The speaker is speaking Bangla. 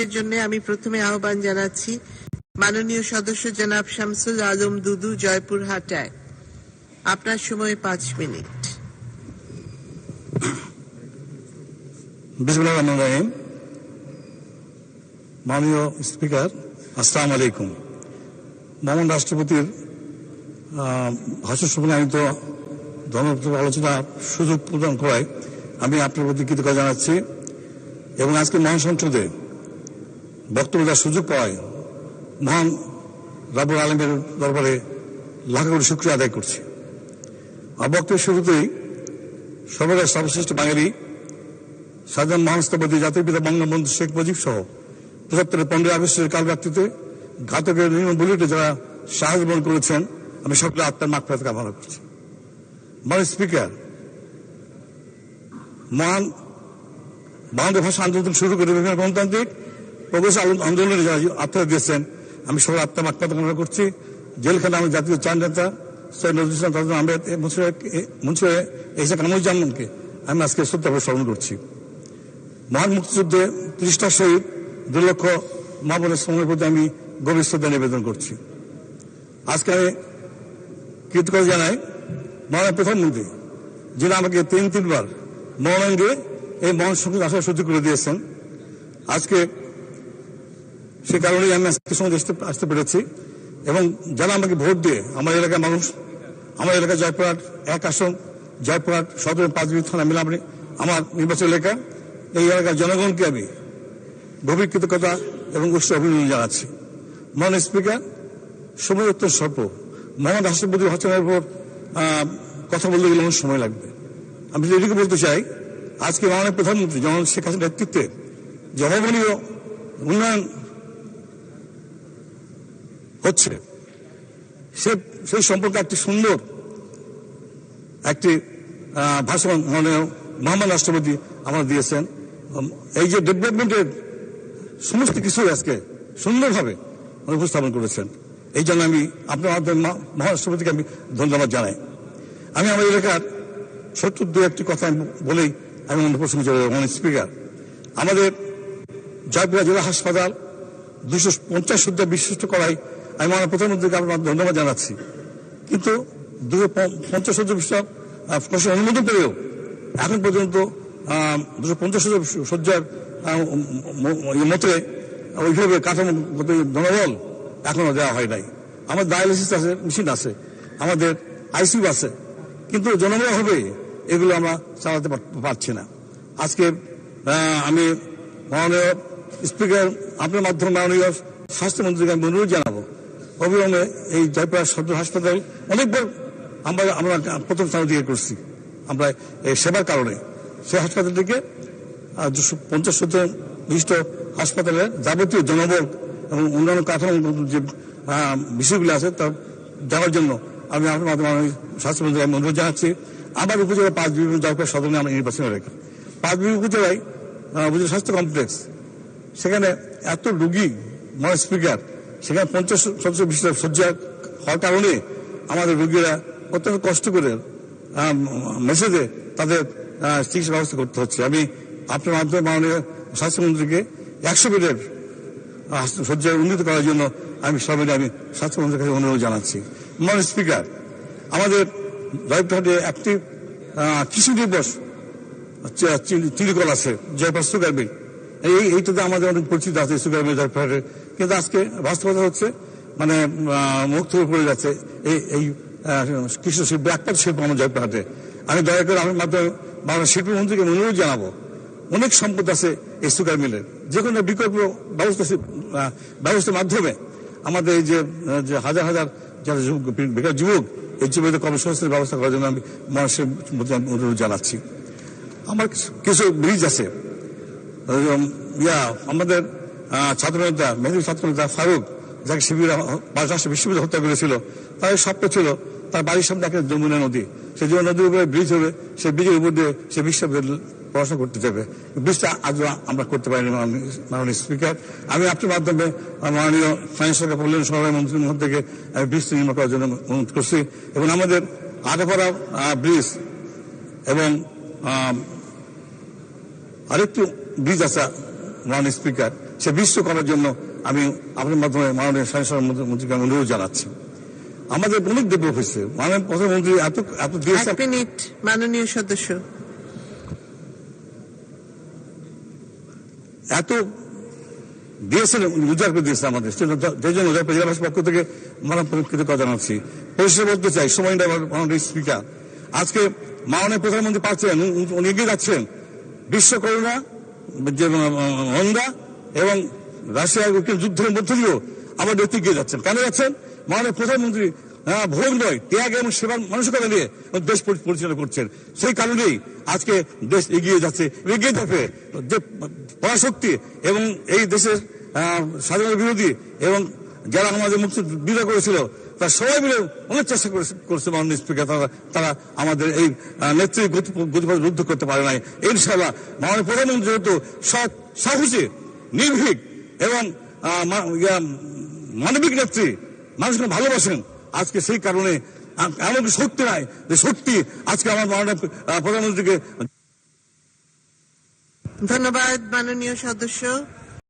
বক্তব্যের জন্য আমি প্রথমে আহ্বান জানাচ্ছি মাননীয় সদস্য জনাব শামসুল আলম দুদু জয়পুরহাট এক আপনার সময় পাঁচ মিনিট। মাননীয় স্পিকার, আসসালামু আলাইকুম। মামন রাষ্ট্রপতির ভাষণ শুনে আমি তো আলোচনার সুযোগ প্রদান করায় আমি আপনার প্রতি কৃতজ্ঞতা জানাচ্ছি এবং আজকে মহাসংসদে বক্তব্য দেওয়ার সুযোগ পাওয়ায় মহান রাবুল আলমের দরবারে লাখ কোটি শুক্রিয়া আদায় করছি। বক্তব্যের শুরুতেই সর্বদা সর্বশ্রেষ্ঠ বাঙালি সাধারণ মহাস্তপতি জাতির পিতা বঙ্গবন্ধু শেখ মুজিব সহ পঁচাত্তরের পনেরোই আগস্টের কাল রাত্রিতে ঘাতকের নির্মম বুলেটে যারা সাহায্য বহন করেছেন, আমি সকলে আত্মার মাগফিরাত কামনা করছি। মানে স্পিকার, মহান বাংলা ভাষা আন্দোলন শুরু করে বিভিন্ন গণতান্ত্রিক প্রবেশ আন্দোলনে আত্মা দিয়েছেন, আমি সকল আত্মা মাগফিরাত কামনা করছি, জেলখানে আমি জাতীয় চান নেতা, সৈয়দ নজরুল ইসলাম তাজুল আহমেদ মুন্সির এসে কামরুজ্জামানকে আমি আজকে শ্রদ্ধাভাবে স্মরণ করছি। মহান মুক্তিযুদ্ধে ত্রিশটা শহীদ, দুই লক্ষ মা বোনের সময়ের প্রতি আমি গভীর শ্রদ্ধা নিবেদন করছি। আজকে আমি কৃতজ্ঞতা জানাই মহান প্রধানমন্ত্রী, যিনি আমাকে তিন তিনবার মহানঙ্গে এই মহান সংসদ আসার সুযোগ করে দিয়েছেন। আজকে সে কারণেই আমি আজকে সমাজ আসতে আসতে পেরেছি। এবং যারা আমাকে ভোট দিয়ে আমার এলাকার মানুষ, আমার এলাকা জয়পুরহাট এক আসন, জয়পুরহাট সদর পাঁচবি থানা মিলামনি আমার নির্বাচন এলাকা, এই এলাকার জনগণকে আমি গভীর কৃতজ্ঞতা এবং উচ্চ অভিনন্দন জানাচ্ছি। মহান স্পিকার, সময় অত্যন্ত স্বল্প। মহান রাষ্ট্রপতি হচ্ছেনের উপর কথা বলতে গেলে সময় লাগবে। আমি যদি এটুকু বলতে চাই, আজকে মাননীয় প্রধানমন্ত্রী যেমন শেখ হাসিনার নেতৃত্বে যে অভাবনীয় উন্নয়ন হচ্ছে। সে, সেই সম্পর্কে একটি সুন্দর একটি ভাষণ মাননীয় মহামান রাষ্ট্রপতি আমরা দিয়েছেন। এই যে ডেভেলপমেন্টের সমস্ত কিছু আজকে সুন্দরভাবে উপস্থাপন করেছেন। এই জন্য আমি আপনার মহারাষ্ট্রপতিকে আমি ধন্যবাদ জানাই। আমি আমার এলাকার সত্তর দু একটি কথা বলেই আমি অন্য প্রসঙ্গে চলে যাব স্পিকার। আমাদের জয়পুরা জেলা হাসপাতাল দুশো পঞ্চাশ শয্যা বিশিষ্ট করাই আমি মাননীয় প্রধানমন্ত্রীকে আপনার ধন্যবাদ জানাচ্ছি। কিন্তু দুশো পঞ্চাশ আহ, প্রশ্ন অনুমোদন পেলেও এখন পর্যন্ত দুশো পঞ্চাশ শয্যার মতে ওইভাবে কাঠামোগত জনবল এখনও দেওয়া হয় নাই। আমার ডায়ালিসিস আছে মেশিন আছে আমাদের আইসিউ আছে কিন্তু জনবল হবে এগুলো আমরা চালাতে পারছি না। আজকে আমি মাননীয় স্পিকার আপনার মাধ্যমে মাননীয় স্বাস্থ্যমন্ত্রীকে আমি অনুরোধ জানাব অবিলম্বে এই জয়পুর সদর হাসপাতাল অনেকবার আমরা আমরা প্রথম স্থান অধিকার করছি। আমরা এই সেবার কারণে সেই হাসপাতালটিকে পঞ্চাশ শত বিশিষ্ট হাসপাতালের যাবতীয় জনবল এবং অন্যান্য কাঠামো যে বিষয়গুলো আছে তা দেওয়ার জন্য আমি আপনার মাধ্যমে মাননীয় স্বাস্থ্যমন্ত্রী আমি অনুরোধ জানাচ্ছি। আমার উপজেলা পাঁচ বিভিন্ন জয়পুর সদনে আমরা নির্বাচন রেখে পাঁচ বিভিন্ন উপজেলায় উপজেলা স্বাস্থ্য কমপ্লেক্স, সেখানে এত রুগী মনে স্পিকার সেখানে পঞ্চাশ সদস্য বিশিষ্ট শয্যা হওয়ার কারণে আমাদের রুগীরা অত্যন্ত কষ্ট করে মেসেজে তাদের চিকিৎসা ব্যবস্থা করতে হচ্ছে। আমি আপনার মাধ্যমে মাননীয় স্বাস্থ্যমন্ত্রীকে একশো বেডের শয্যা উন্নীত করার জন্য আমি সবাই আমি স্বাস্থ্যমন্ত্রীর কাছে অনুরোধ জানাচ্ছি। মাননীয় স্পিকার, আমাদের জয়পুরহাটে একটি কৃষি দিবস, চি- চি- আছে, জয়পুর সুগার মিল। এই, এইটাতে আমাদের অনেক পরিচিত আছে, সুগার মিল জয়পুরহাটে কিন্তু আজকে বাস্তবতা হচ্ছে মানে মুক্ত হয়ে পড়ে যাচ্ছে এই এই আহ, কৃষি শিল্প একপাত শিল্প আমার জয়পুরহাটে আমি দয়া করে আমার মাধ্যমে বাংলা শিল্পমন্ত্রীকে মন্ত্রীকে অনুরোধ জানাব অনেক সম্পদ আছে এই সুগার মিলের যে কোনো বিকল্প ব্যবস্থা ব্যবস্থার মাধ্যমে আমাদের এই যে হাজার হাজার যারা যুবক বেকার যুবক এই যুবকদের কর্মসংস্থানের ব্যবস্থা করার জন্য আমি মানুষের অনুরোধ জানাচ্ছি। আমার কিছু- ব্রিজ আছে ইয়া আমাদের ছাত্রনেতা, মেধাবী ছাত্রনেতা ফারুক, যাকে শিবির রাষ্ট্র বিশ্ববিদ্যালয় হত্যা করেছিল, তার স্বপ্ন ছিল তার বাড়ির সামনে একটা যমুনা নদী। সেই যমুনা নদীর উপরে ব্রিজ হবে সেই ব্রিজের উপর দিয়ে সে বিশ্ববিদ্যালয় পড়াশোনা করতে যাবে। ব্রিজটা আজ আমরা করতে পারিনি মাননীয় স্পিকার আমি আপনার মাধ্যমে মাননীয় ফাইন্যান্স কল্যাণ সরকার মন্ত্রীর মধ্যে থেকে আমি ব্রিজ নির্মাণ করার জন্য অনুরোধ করছি। এবং আমাদের আটাপাড়া ব্রিজ এবং আরেকটু ব্রিজ আছে, মাননীয় স্পিকার সে বিশ্ব করার জন্য আমি আপনার মাধ্যমে মাননীয় স্বয়ং মন্ত্রীকে আমি অনুরোধ জানাচ্ছি। আমাদের অনেক ডেভেলপ হয়েছে। মাননীয় প্রধানমন্ত্রী এত এত মিনিট মাননীয় সদস্য। এত দিয়েছেন উজাড় করে দিয়েছে আমাদের। জন্য- সেই জেলাবাসীর পক্ষ থেকে মানব কৃতজ্ঞতা জানাচ্ছি। পরিষেবা বলতে চাই সময় মাননীয় স্পিকার। আজকে মাননীয় প্রধানমন্ত্রী পাচ্ছেন উনি- এগিয়ে যাচ্ছেন। বিশ্ব করোনা যে মন্দা এবং রাশিয়া যুদ্ধের মধ্য দিয়েও নেতৃত্ব এগিয়ে যাচ্ছেন। কেন যাচ্ছেন? মাননীয় প্রধানমন্ত্রী আহ, ভোগ নয় ত্যাগ এবং সেবার মানসিকতা নিয়ে দেশ পরি- পরিচালনা করছেন। সেই কারণেই আজকে দেশ এগিয়ে যাচ্ছে। এগিয়ে যাবে যে পরাশক্তি এবং এই দেশের স্বাধীনতা বিরোধী এবং যারা আমাদের মুক্তি বিরোধ করেছিল তারা সবাই মিলে অনেক চেষ্টা করেছে- মাননীয় স্পিকার। তারা তারা আমাদের এই নেত্রী গতিপথ রুদ্ধ করতে পারে নাই। ইনশাল্লাহ মাননীয় প্রধানমন্ত্রী যেহেতু সৎ সাহসী নির্ভীক এবং মানবিক নেত্রী। মানুষকে ভালোবাসেন। আজকে সেই কারণে এমন সত্যি নাই যে সত্যি আজকে আমার মাননীয় প্রধানমন্ত্রীকে ধন্যবাদ, মাননীয় সদস্য।